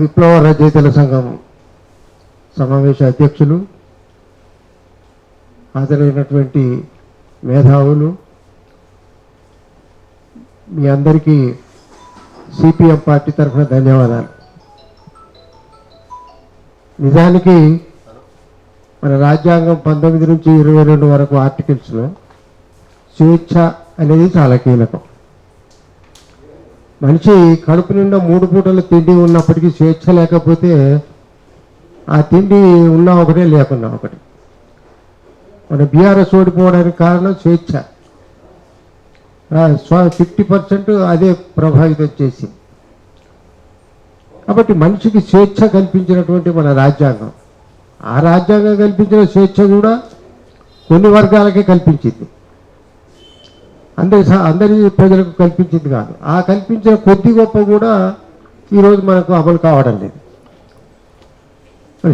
విప్లవ రచయితల సంఘం సమావేశ అధ్యక్షులు హాజరైనటువంటి మేధావులు మీ అందరికీ సిపిఎం పార్టీ తరఫున ధన్యవాదాలు. నిజానికి మన రాజ్యాంగం పంతొమ్మిది నుంచి ఇరవై రెండు వరకు ఆర్టికల్స్లో స్వేచ్ఛ అనేది చాలా కీలకం. మనిషి కడుపు నిండా మూడు పూటల తిండి ఉన్నప్పటికీ స్వేచ్ఛ లేకపోతే ఆ తిండి ఉన్నా ఒకటే లేకున్నా ఒకటి. మన బీఆర్ఎస్ ఓడిపోవడానికి కారణం స్వేచ్ఛ. ఫిఫ్టీ పర్సెంట్ అదే ప్రభావితం చేసింది. కాబట్టి మనిషికి స్వేచ్ఛ కల్పించినటువంటి మన రాజ్యాంగం. ఆ రాజ్యాంగం కల్పించిన స్వేచ్ఛ కూడా కొన్ని వర్గాలకే కల్పించింది. అందరి అందరి ప్రజలకు కల్పించింది కాదు. ఆ కల్పించిన కొద్ది గొప్ప కూడా ఈరోజు మనకు అమలు కావడం లేదు.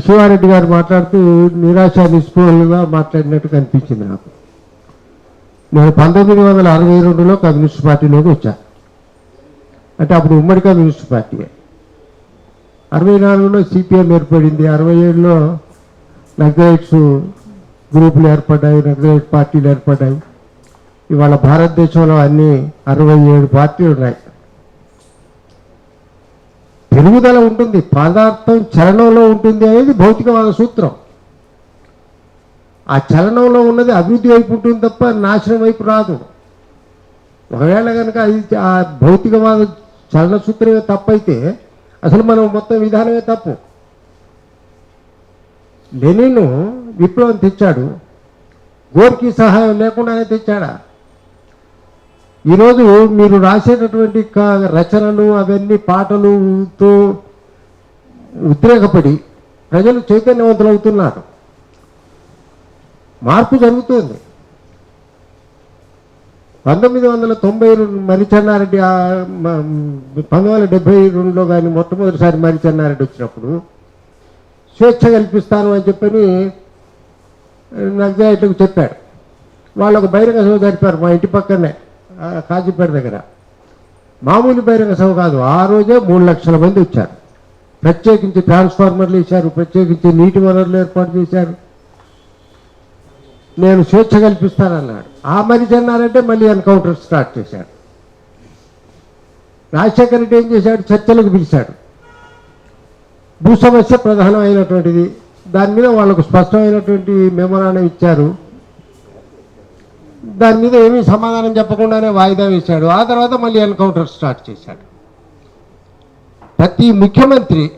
శివారెడ్డి గారు మాట్లాడుతూ నిరాశ నిస్పృహలుగా మాట్లాడినట్టు కనిపించింది నాకు. నేను పంతొమ్మిది వందల అరవై రెండులో కమ్యూనిస్ట్ పార్టీలోకి వచ్చాను అంటే అప్పుడు ఉమ్మడి కమ్యూనిస్ట్ పార్టీ. అరవై నాలుగులో సిపిఎం ఏర్పడింది. అరవై ఏడులో నక్సలైట్స్ గ్రూపులు ఏర్పడ్డాయి నక్సలైట్ పార్టీలు ఏర్పడ్డాయి. ఇవాళ భారతదేశంలో అన్ని అరవై ఏడు పార్టీలు ఉన్నాయి. పెరుగుదల ఉంటుంది పదార్థం చలనంలో ఉంటుంది అనేది భౌతికవాద సూత్రం. ఆ చలనంలో ఉన్నది అభివృద్ధి వైపు ఉంటుంది తప్ప నాశనం వైపు రాదు. ఒకవేళ కనుక అది ఆ భౌతికవాద చలన సూత్రమే తప్పైతే అసలు మనం మొత్తం విధానమే తప్పు. లెనిన్ విప్లవం తెచ్చాడు. గోర్కి సహాయం లేకుండానే తెచ్చాడా? ఈరోజు మీరు రాసేటటువంటి రచనలు అవన్నీ పాటలుతో ఉద్రేకపడి ప్రజలు చైతన్యవంతులు అవుతున్నారు మార్పు జరుగుతుంది. పంతొమ్మిది వందల తొంభై రెండు మరిచెన్నారెడ్డి పంతొమ్మిది వందల డెబ్బై రెండులో కానీ మొట్టమొదటిసారి మరిచెన్నారెడ్డి వచ్చినప్పుడు స్వేచ్ఛ కల్పిస్తాను అని చెప్పని నగ్జాయిట్లకు చెప్పాడు. వాళ్ళు ఒక బహిరంగ సభ జరిపారు మా ఇంటి పక్కనే. కాజీపేట దగ్గర. మామూలు బహిరంగ సభ కాదు ఆ రోజే మూడు లక్షల మంది వచ్చారు. ప్రత్యేకించి ట్రాన్స్ఫార్మర్లు ఇచ్చారు ప్రత్యేకించి నీటి వనరులు ఏర్పాటు చేశారు. నేను స్వేచ్ఛ కల్పిస్తానన్నాడు. ఆ మనిషి అన్నారంటే మళ్ళీ ఎన్కౌంటర్ స్టార్ట్ చేశాడు. రాజశేఖర రెడ్డి ఏం చేశాడు? చర్చలకు పిలిచాడు. భూ సమస్య ప్రధానమైనటువంటిది. దాని మీద వాళ్ళకు స్పష్టమైనటువంటి మెమోరాండం ఇచ్చారు. దాని మీద ఏమీ సమాధానం చెప్పకుండానే వాయిదా వేశాడు. ఆ తర్వాత మళ్ళీ ఎన్కౌంటర్ స్టార్ట్ చేశాడు. ప్రతి ముఖ్యమంత్రి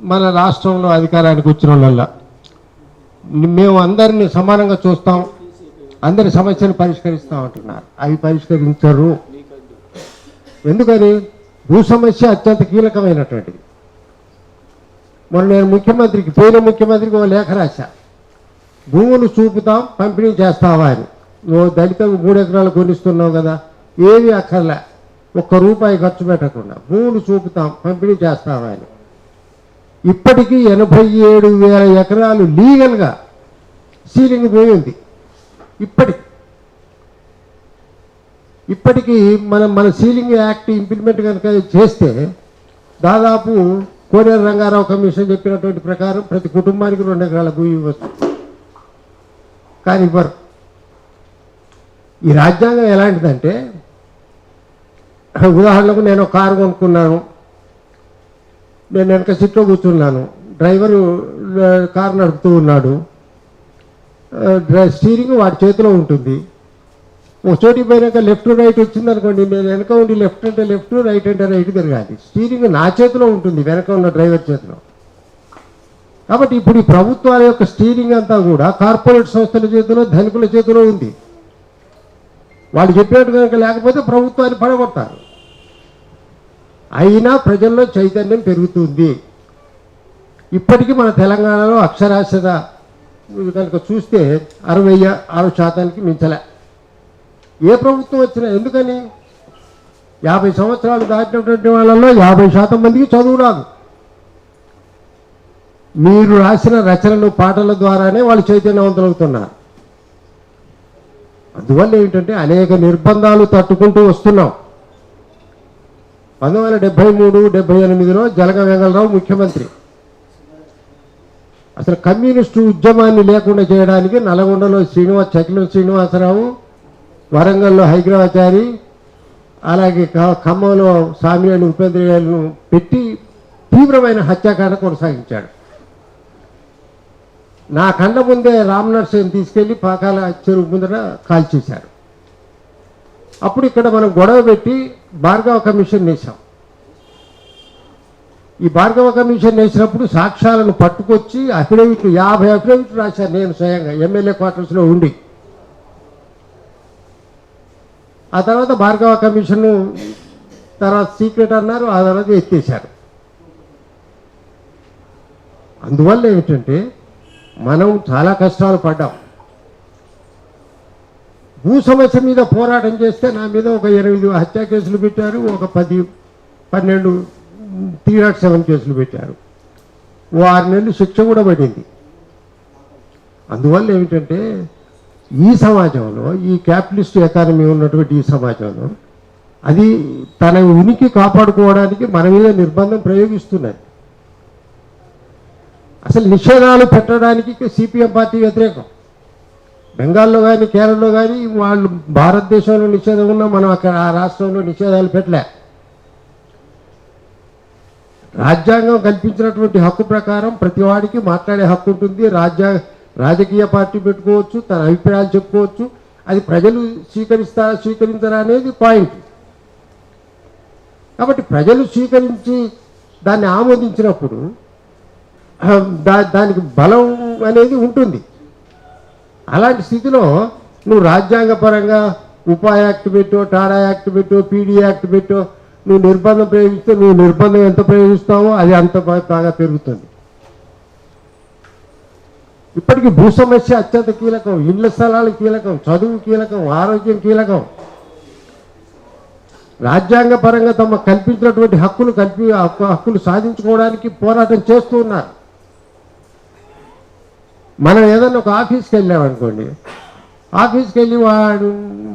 మన రాష్ట్రంలో అధికారానికి వచ్చిన వాళ్ళ మేము అందరిని సమానంగా చూస్తాం అందరి సమస్యలు పరిష్కరిస్తాం అంటున్నారు. అవి పరిష్కరించరు. ఎందుకని? భూ సమస్య అత్యంత కీలకమైనటువంటిది. మొన్న నేను ముఖ్యమంత్రికి పోయిన ముఖ్యమంత్రికి ఒక లేఖ రాశా. భూములు చూపుతాం పంపిణీ చేస్తావా అని. నువ్వు మూడు ఎకరాలు కొనిస్తున్నావు కదా ఏది అక్కర్లే. ఒక్క రూపాయి ఖర్చు పెట్టకుండా భూములు చూపుతాం పంపిణీ చేస్తాం ఆయన. ఇప్పటికీ ఎనభై ఏడు వేల ఎకరాలు లీగల్గా సీలింగ్ పోయి ఉంది ఇప్పటికి ఇప్పటికీ మనం మన సీలింగ్ యాక్ట్ ఇంప్లిమెంట్ కనుక చేస్తే దాదాపు కోనేరు రంగారావు కమిషన్ చెప్పినటువంటి ప్రకారం ప్రతి కుటుంబానికి రెండు ఎకరాల భూమి ఇవ్వచ్చు. కానీ ఇవ్వరు. ఈ రాజ్యాంగం ఎలాంటిదంటే ఉదాహరణకు నేను ఒక కారు కొనుక్కున్నాను నేను వెనక సీట్లో కూర్చున్నాను డ్రైవరు కారు నడుపుతూ ఉన్నాడు డ్రై స్టీరింగ్ వాడి చేతిలో ఉంటుంది. ఒక చోటికి పోయినాక లెఫ్ట్ రైట్ వచ్చింది అనుకోండి నేను వెనక ఉండి లెఫ్ట్ అంటే లెఫ్ట్ రైట్ అంటే రైట్ తిరగాలి. స్టీరింగ్ నా చేతిలో ఉంటుంది వెనక ఉన్న డ్రైవర్ చేతిలో. కాబట్టి ఇప్పుడు ఈ ప్రభుత్వాల యొక్క స్టీరింగ్ అంతా కూడా కార్పొరేట్ సంస్థల చేతిలో ధనికుల చేతిలో ఉంది. వాళ్ళు చెప్పినట్టు కనుక లేకపోతే ప్రభుత్వాన్ని పడగొట్టారు. అయినా ప్రజల్లో చైతన్యం పెరుగుతుంది. ఇప్పటికీ మన తెలంగాణలో అక్షరాస్యత కనుక చూస్తే అరవై ఆరు శాతానికి మించలే. ఏ ప్రభుత్వం వచ్చినా ఎందుకని? యాభై సంవత్సరాలు దాటినటువంటి వాళ్ళలో యాభై శాతం మందికి చదువు రాదు. మీరు రాసిన రచనలు పాటల ద్వారానే వాళ్ళు చైతన్యవంతులవుతున్నారు. అందువల్ల ఏంటంటే అనేక నిర్బంధాలు తట్టుకుంటూ వస్తున్నాం. పంతొమ్మిది వందల డెబ్బై మూడు డెబ్బై ఎనిమిదిలో జలగ వెంగళరావు ముఖ్యమంత్రి. అసలు కమ్యూనిస్టు ఉద్యమాన్ని లేకుండా చేయడానికి నల్గొండలో శ్రీనివాస్ చకిలం శ్రీనివాసరావు వరంగల్లో హైదరాబాచారి అలాగే ఖమ్మంలో సామినేని ఉపేంద్రయ్యను పెట్టి తీవ్రమైన హత్యాకాండ కొనసాగించాడు. నా కండ ముందే రామ్ నర్సింగ్ తీసుకెళ్ళి పాకాల చెరువు ముందర కాల్చేశారు అప్పుడు ఇక్కడ మనం గొడవ పెట్టి భార్గవ కమిషన్ వేసాం ఈ భార్గవ కమిషన్ వేసినప్పుడు సాక్ష్యాలను పట్టుకొచ్చి అఫిడవిట్లు యాభై అఫిడవిట్లు రాశాను నేను స్వయంగా ఎమ్మెల్యే క్వార్టర్స్లో ఉండి. ఆ తర్వాత భార్గవ కమిషన్ తర్వాత సీక్రెట్ అన్నారు ఆ తర్వాత ఎత్తేశారు. అందువల్ల ఏమిటంటే మనం చాలా కష్టాలు పడ్డాం. భూ సమస్య మీద పోరాటం చేస్తే నా మీద ఒక ఎనిమిది హత్యా కేసులు పెట్టారు ఒక పది పన్నెండు త్రీ నాట్ సెవెన్ కేసులు పెట్టారు. ఓ ఆరు నెలలు శిక్ష కూడా పడింది. అందువల్ల ఏమిటంటే ఈ సమాజంలో ఈ క్యాపిటలిస్ట్ ఎకానమీ ఉన్నటువంటి ఈ సమాజంలో అది తన ఉనికి కాపాడుకోవడానికి మన మీద నిర్బంధం ప్రయోగిస్తున్నది. అసలు నిషేధాలు పెట్టడానికి సిపిఎం పార్టీ వ్యతిరేకం. బెంగాల్లో కానీ కేరళలో కానీ వాళ్ళు భారతదేశంలో నిషేధం ఉన్నా మనం అక్కడ ఆ రాష్ట్రంలో నిషేధాలు పెట్టలే. రాజ్యాంగం కల్పించినటువంటి హక్కు ప్రకారం ప్రతి వాడికి మాట్లాడే హక్కు ఉంటుంది. రాజ్యా రాజకీయ పార్టీ పెట్టుకోవచ్చు తన అభిప్రాయాలు చెప్పుకోవచ్చు. అది ప్రజలు స్వీకరిస్తారా స్వీకరించరా అనేది పాయింట్. కాబట్టి ప్రజలు స్వీకరించి దాన్ని ఆమోదించినప్పుడు దా దానికి బలం అనేది ఉంటుంది. అలాంటి స్థితిలో నువ్వు రాజ్యాంగపరంగా ఉపా యాక్ట్ పెట్టు టాడా యాక్ట్ పెట్టు పీడీ యాక్ట్ పెట్టు నువ్వు నిర్బంధం ప్రయోగిస్తే నువ్వు నిర్బంధం ఎంత ప్రయోగిస్తావో అది అంత బాగా పెరుగుతుంది. ఇప్పటికీ భూ సమస్య అత్యంత కీలకం ఇళ్ళ స్థలాలు కీలకం చదువు కీలకం ఆరోగ్యం కీలకం. రాజ్యాంగ పరంగా తమ కల్పించినటువంటి హక్కులు కల్పి హక్కు- హక్కులు సాధించుకోవడానికి పోరాటం చేస్తూ ఉన్నారు. మనం ఏదైనా ఒక ఆఫీస్కి వెళ్ళామనుకోండి ఆఫీస్కి వెళ్ళి వాడు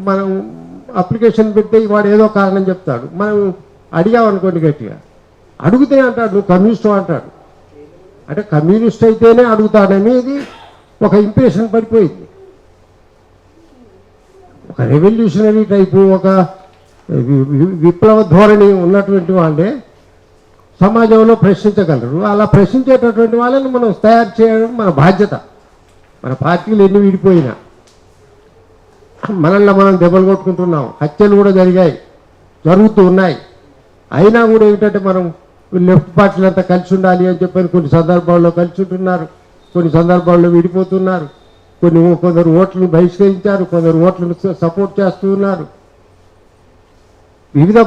మనం అప్లికేషన్ పెట్టి వాడు ఏదో కారణం చెప్తాడు. మనం అడిగామనుకోండి గట్టిగా అడిగితే అంటాడు నువ్వు కమ్యూనిస్ట్ అంటాడు. అంటే కమ్యూనిస్ట్ అయితేనే అడుగుతాడనేది ఒక ఇంప్రెషన్ పడిపోయింది. ఒక రెవల్యూషనరీ టైపు ఒక విప్లవ ధోరణి ఉన్నటువంటి వాళ్ళే సమాజంలో ప్రశ్నించగలరు. అలా ప్రశ్నించేటటువంటి వాళ్ళని మనం తయారు చేయడం మన బాధ్యత. మన పార్టీలు ఎన్ని విడిపోయినా. మనల్ని మనం దెబ్బలు కొట్టుకుంటున్నాం హత్యలు కూడా జరిగాయి. జరుగుతూ ఉన్నాయి. అయినా కూడా ఏంటంటే మనం లెఫ్ట్ పార్టీలు అంతా కలిసి ఉండాలి అని చెప్పని కొన్ని సందర్భాల్లో కలిసి ఉంటున్నారు. కొన్ని సందర్భాల్లో విడిపోతున్నారు. కొన్ని కొందరు ఓట్లను బహిష్కరించారు. కొందరు ఓట్లను సపోర్ట్ చేస్తూ ఉన్నారు. వివిధ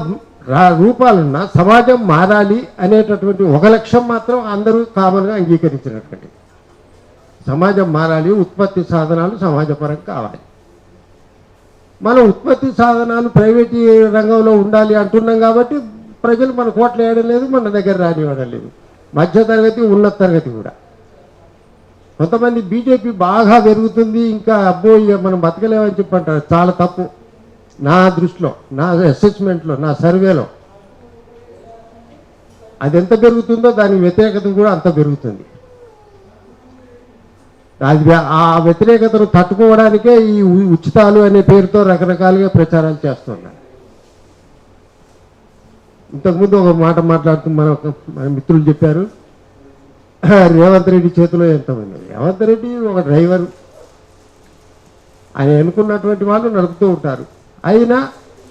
రూపాలున్న సమాజం మారాలి అనేటటువంటి ఒక లక్ష్యం మాత్రం అందరూ కామన్గా అంగీకరించినటువంటి. సమాజం మారాలి ఉత్పత్తి సాధనాలు సమాజపరం కావాలి. మనం ఉత్పత్తి సాధనాలు ప్రైవేట్ రంగంలో ఉండాలి అంటున్నాం కాబట్టి ప్రజలు మన కోట్లు వేయడం లేదు మన దగ్గర రానివ్వడం లేదు. మధ్య తరగతి ఉన్నత తరగతి కూడా. కొంతమంది బీజేపీ బాగా పెరుగుతుంది ఇంకా అబ్బో ఇక మనం బతకలేమని చెప్పంటారు చాలా తప్పు. నా దృష్టిలో నా అసెస్మెంట్లో నా సర్వేలో అది ఎంత పెరుగుతుందో దాని వ్యతిరేకత కూడా అంత పెరుగుతుంది. అది ఆ వ్యతిరేకతను తట్టుకోవడానికే ఈ ఉ- ఉచితాలు అనే పేరుతో రకరకాలుగా ప్రచారాలు చేస్తున్నారు. ఇంతకుముందు ఒక మాట మాట్లాడుతూ మన మన మిత్రులు చెప్పారు రేవంత్ రెడ్డి చేతిలో ఎంతమంది? రేవంత్ రెడ్డి ఒక డ్రైవర్. ఆయన ఎన్నుకున్నటువంటి వాళ్ళు నడుపుతూ ఉంటారు. అయినా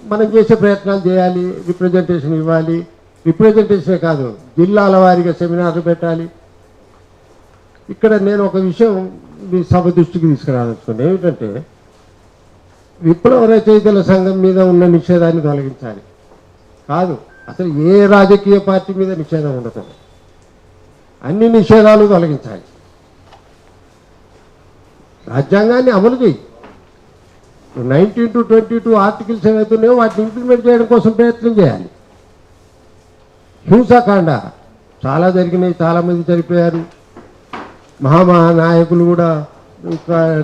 మనం చేసే ప్రయత్నాలు చేయాలి రిప్రజెంటేషన్ ఇవ్వాలి. రిప్రజెంటేషనే కాదు జిల్లాల వారీగా సెమినార్లు పెట్టాలి. ఇక్కడ నేను ఒక విషయం మీ సభ దృష్టికి తీసుకురాదలుచుకున్నాను ఏమిటంటే విప్లవ రచయితల సంఘం మీద ఉన్న నిషేధాన్ని తొలగించాలి. కాదు అసలు ఏ రాజకీయ పార్టీ మీద నిషేధం ఉండకూడదు అన్ని నిషేధాలు తొలగించాలి. రాజ్యాంగాన్ని అమలు చేయి. Nineteen to twenty two articles ఏవైతున్నాయో వాటిని ఇంప్లిమెంట్ చేయడం కోసం ప్రయత్నం చేయాలి. హింసాకాండ చాలా జరిగినాయి చాలామంది చనిపోయారు. మహామహా నాయకులు కూడా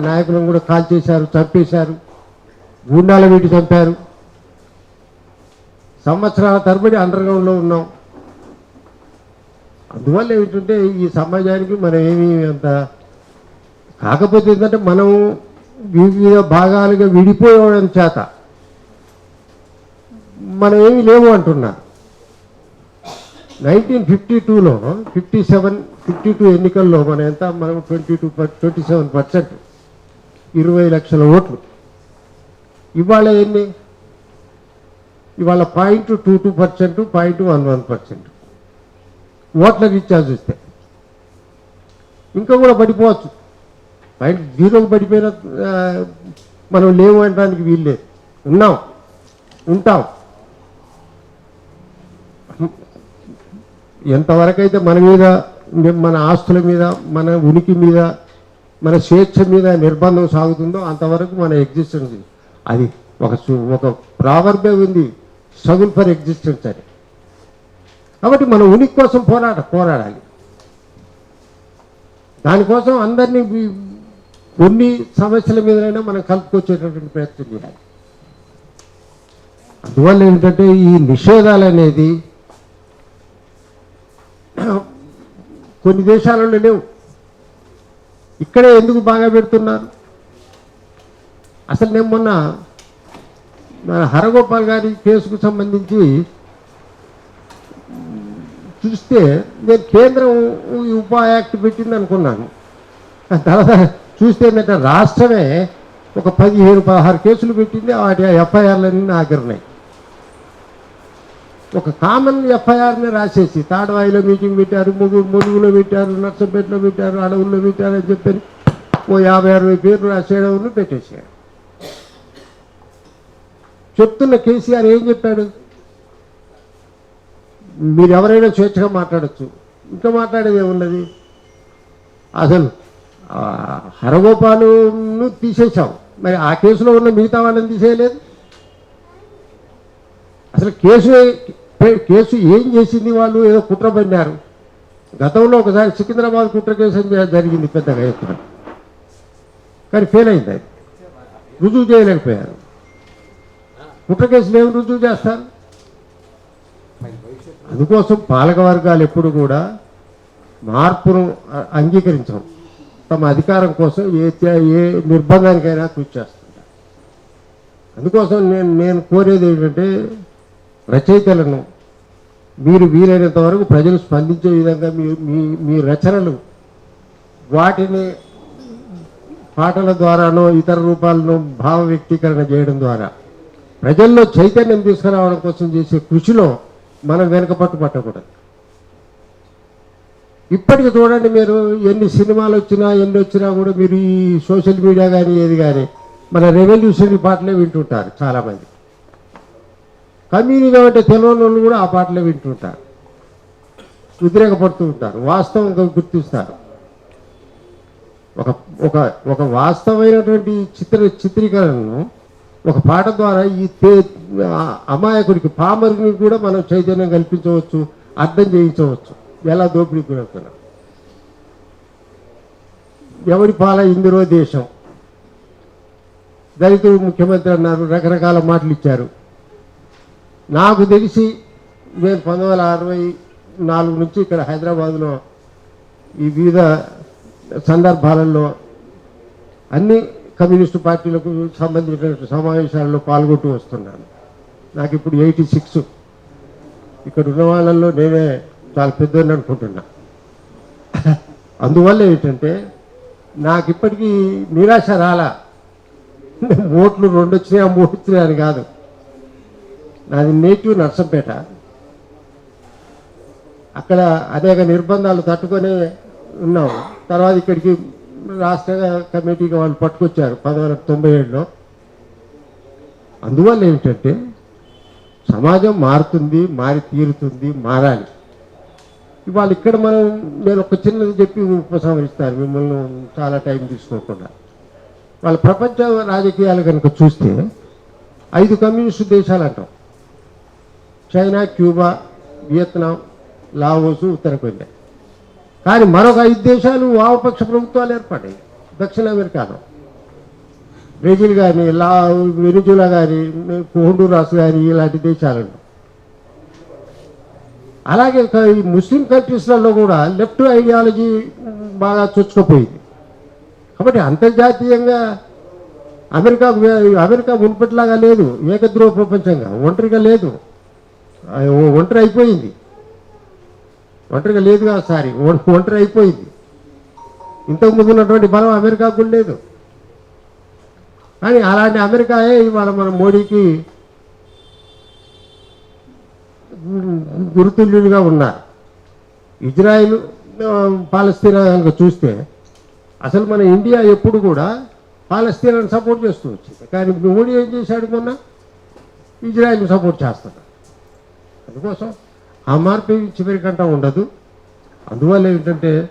నాయకులను కూడా కాల్ చేశారు చంపేశారు. గుండాల వీటి చంపారు. సంవత్సరాల తరబడి అండర్గ్రౌండ్లో ఉన్నాం. అందువల్ల ఏమిటంటే ఈ సమాజానికి మనం ఏమి అంత కాకపోతే ఏంటంటే మనం వివిధ భాగాలుగా విడిపోవడం చేత మనం ఏమి లేవు అంటున్నారు నైన్టీన్ ఫిఫ్టీ టూలో ఫిఫ్టీ సెవెన్ ఫిఫ్టీ టూ ఎన్నికల్లో మనం ఎంత? మనం twenty two twenty seven percent ఇరవై లక్షల ఓట్లు. ఇవాళ ఎన్ని? ఇవాళ point two two percent point one one percent. ఓట్ల రీఛార్జ్ చూస్తే ఇంకా కూడా పడిపోవచ్చు. బయట జీరోకి పడిపోయిన మనం లేవు అనడానికి వీల్లేదు. ఉన్నాం. ఉంటాం. ఎంతవరకు అయితే మన మీద మన ఆస్తుల మీద మన ఉనికి మీద మన స్వేచ్ఛ మీద నిర్బంధం సాగుతుందో అంతవరకు మన ఎగ్జిస్టెన్స్ అది ఒక ఒక ప్రావర్బే ఉంది. స్ట్రగుల్ ఫర్ ఎగ్జిస్టెన్స్ అని. కాబట్టి మన ఉనికి కోసం పోరాడ పోరాడాలి. దానికోసం అందరినీ కొన్ని సమస్యల మీదైనా మనం కలుపుకొచ్చేటటువంటి ప్రయత్నం చేయాలి అందువల్ల ఏంటంటే ఈ నిషేధాలు అనేది కొన్ని దేశాలలో లేవు. ఇక్కడే ఎందుకు బాగా పెడుతున్నారు? అసలు నేను మొన్న మన హరగోపాల్ గారి కేసుకు సంబంధించి చూస్తే నేను కేంద్రం ఈ ఉపా యాక్ట్ పెట్టింది అనుకున్నాను తర్వాత చూస్తే ఏంటంటే రాష్ట్రమే ఒక పదిహేను పదహారు కేసులు పెట్టింది వాటి ఎఫ్ఐఆర్లన్నీ నా ఒక కామన్ ఎఫ్ఐఆర్ని రాసేసి తాడవాయిలో మీటింగ్ పెట్టారు ముగు ములుగులో పెట్టారు నర్సంపేటలో పెట్టారు అడవుల్లో పెట్టారు అని చెప్పని ఓ యాభై అరవై పేర్లు రాసేయడం పెట్టేసాడు చెప్తున్న కేసీఆర్ ఏం చెప్పాడు? మీరు ఎవరైనా స్వేచ్ఛగా మాట్లాడచ్చు. ఇంకా మాట్లాడేది ఏమున్నది? అసలు హరగోపాలును తీసేశాం. మరి ఆ కేసులో ఉన్న మిగతా వాళ్ళని తీసేయలేదు? అసలు కేసు కేసు ఏం చేసింది వాళ్ళు? ఏదో కుట్ర పడినారు. గతంలో ఒకసారి సికింద్రాబాద్ కుట్ర కేసు జరిగింది పెద్దగా ఎత్తున కానీ ఫెయిల్ అయింది అది. రుజువు చేయలేకపోయారు. కుట్ర కేసులు ఏమి రుజువు చేస్తారు? అందుకోసం పాలక వర్గాలు ఎప్పుడు కూడా మార్పును అ- తమ అధికారం కోసం ఏ ఏ నిర్బంధానికైనా కృషి చేస్తుంటారు. అందుకోసం నేను నేను కోరేది ఏంటంటే రచయితలను మీరు వీలైనంత వరకు ప్రజలు స్పందించే విధంగా మీ మీ మీ రచనలు వాటిని పాటల ద్వారానో ఇతర రూపాలను భావ వ్యక్తీకరణ చేయడం ద్వారా ప్రజల్లో చైతన్యం తీసుకురావడం కోసం చేసే కృషిలో మనం వెనుకపట్టు పట్టకూడదు ఇప్పటికి చూడండి మీరు ఎన్ని సినిమాలు వచ్చినా ఎన్ని వచ్చినా కూడా మీరు ఈ సోషల్ మీడియా కానీ ఏది కానీ మన రెవల్యూషనరీ పాటలే వింటుంటారు చాలామంది. కమ్యూనిజం అంటే తెలియని వాళ్ళు కూడా ఆ పాటలే వింటుంటారు. వ్యతిరేకపడుతూ ఉంటారు వాస్తవం గుర్తిస్తారు. ఒక ఒక ఒక వాస్తవమైనటువంటి చిత్ర చిత్రీకరణను ఒక పాట ద్వారా ఈ తే అమాయకుడికి పామరుని కూడా మనం చైతన్యం కల్పించవచ్చు అర్థం చేయించవచ్చు. ఎలా దోపిడీ గురవుతున్నా ఎవరి పాల ఇందిరో దేశం. దళితుడు ముఖ్యమంత్రి అన్నారు రకరకాల మాటలు ఇచ్చారు. నాకు తెలిసి నేను పంతొమ్మిది వందల అరవై నాలుగు నుంచి ఇక్కడ హైదరాబాద్లో ఈ వివిధ సందర్భాలలో అన్ని కమ్యూనిస్టు పార్టీలకు సంబంధించిన సమావేశాల్లో పాల్గొంటూ వస్తున్నాను. నాకు ఇప్పుడు ఎయిటీ సిక్స్. ఇక్కడ ఉన్న వాళ్ళల్లో నేనే చాలా పెద్దోళ్ళు అనుకుంటున్నా. అందువల్ల ఏంటంటే నాకు ఇప్పటికీ నిరాశ రాలా. ఓట్లు రెండు వచ్చినాయి మూడు వచ్చినాయి అని కాదు. నాది నేటివ్ నర్సంపేట. అక్కడ అనేక నిర్బంధాలు తట్టుకొని ఉన్నాం. తర్వాత ఇక్కడికి రాష్ట్ర కమిటీకి వాళ్ళు పట్టుకొచ్చారు పంతొమ్మిది తొంభై ఏడులో. అందువల్ల ఏమిటంటే సమాజం మారుతుంది మారి తీరుతుంది మారాలి. ఇవాళ ఇక్కడ మనం నేను ఒక చిన్నది చెప్పి ఉపసంహరిస్తాను మిమ్మల్ని చాలా టైం తీసుకోకుండా. వాళ్ళ ప్రపంచ రాజకీయాలు కనుక చూస్తే ఐదు కమ్యూనిస్టు దేశాలు అంటాం చైనా క్యూబా వియత్నాం లావోస్ ఉత్తర కొరియా. కానీ మరొక ఐదు దేశాలు వామపక్ష ప్రభుత్వాలు ఏర్పడ్డాయి. దక్షిణ అమెరికాలో. బ్రెజిల్ కానీ లా వెనుజులా కానీ హోండూరాస్ కానీ ఇలాంటి దేశాలను అలాగే ఈ ముస్లిం కంట్రీస్లలో కూడా లెఫ్ట్ ఐడియాలజీ బాగా చొచ్చుకుపోయింది. కాబట్టి అంతర్జాతీయంగా అమెరికా అమెరికా మునుపటిలాగా లేదు ఏకద్రోవ ప్రపంచంగా ఒంటరిగా లేదు. ఒంటరి అయిపోయింది. ఒంటరిగా లేదుగా సారీ ఒంటరి అయిపోయింది. ఇంతకు ముందు ఉన్నటువంటి బలం అమెరికాకు కూడా లేదు. కానీ అలాంటి అమెరికాయే ఇవాళ మన మోడీకి గురుతుల్యులుగా ఉన్నారు. ఇజ్రాయిల్ పాలస్తీనా కనుక చూస్తే అసలు మన ఇండియా ఎప్పుడు కూడా పాలస్తీనాను సపోర్ట్ చేస్తూ వచ్చింది. కానీ మోడీ ఏం చేశాడు మొన్న? ఇజ్రాయిల్ సపోర్ట్ చేస్తాడు. అందుకోసం ఆ మార్పు చివరికంటా ఉండదు. అందువల్ల ఏంటంటే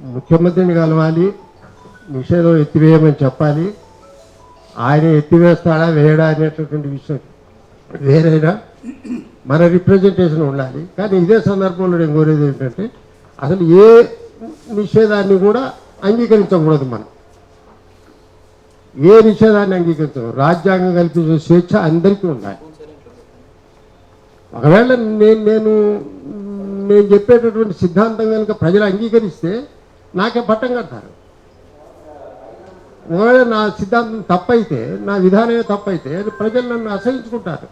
ముఖ్యమంత్రిని కలవాలి నిషేధం ఎత్తివేయమని చెప్పాలి. ఆయన ఎత్తివేస్తాడా వేయడా అనేటటువంటి విషయం వేరైనా? మన రిప్రజెంటేషన్ ఉండాలి. కానీ ఇదే సందర్భంలో నేను కోరేది ఏంటంటే అసలు ఏ నిషేధాన్ని కూడా అంగీకరించకూడదు మనం. ఏ నిషేధాన్ని అంగీకరించడం రాజ్యాంగం కల్పించిన స్వేచ్ఛ అందరికీ ఉండాలి. ఒకవేళ నేను నేను నేను చెప్పేటటువంటి సిద్ధాంతం కనుక ప్రజలు అంగీకరిస్తే నాకే పట్టం కడతారు. ఒకవేళ నా సిద్ధాంతం తప్పైతే నా విధానమే తప్పైతే ప్రజలు నన్ను అసహించుకుంటారు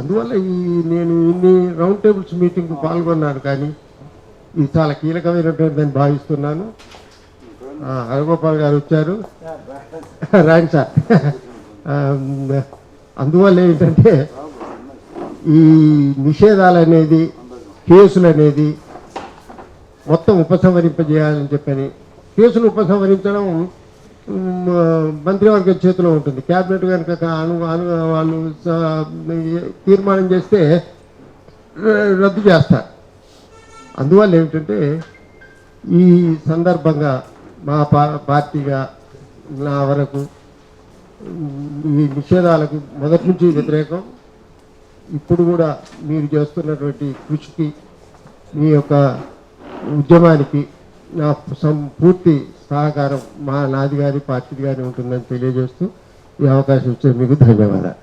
అందువల్ల ఈ నేను ఇన్ని రౌండ్ టేబుల్స్ మీటింగ్ పాల్గొన్నాను కానీ ఇది చాలా కీలకమైనటువంటిదని భావిస్తున్నాను. హరగోపాల్ గారు వచ్చారు. రండి సార్. అందువల్ల ఏంటంటే ఈ నిషేధాలు అనేది కేసులు అనేది మొత్తం ఉపసంహరింపజేయాలని చెప్పని కేసులు ఉపసంహరించడం మంత్రివర్గ చేతిలో ఉంటుంది. క్యాబినెట్ కనుక అను అను వాళ్ళు తీర్మానం చేస్తే రద్దు చేస్తారు అందువల్ల ఏమిటంటే ఈ సందర్భంగా మా పార్టీగా నా వరకు ఈ నిషేధాలకు మొదటి నుంచి వ్యతిరేకం. ఇప్పుడు కూడా మీరు చేస్తున్నటువంటి కృషికి మీ యొక్క ఉద్యమానికి నా సం- పూర్తి సహకారం మా నాది గారి పార్టీ గారి ఉంటుందని తెలియజేస్తూ ఈ అవకాశం ఇచ్చే మీకు ధన్యవాదాలు.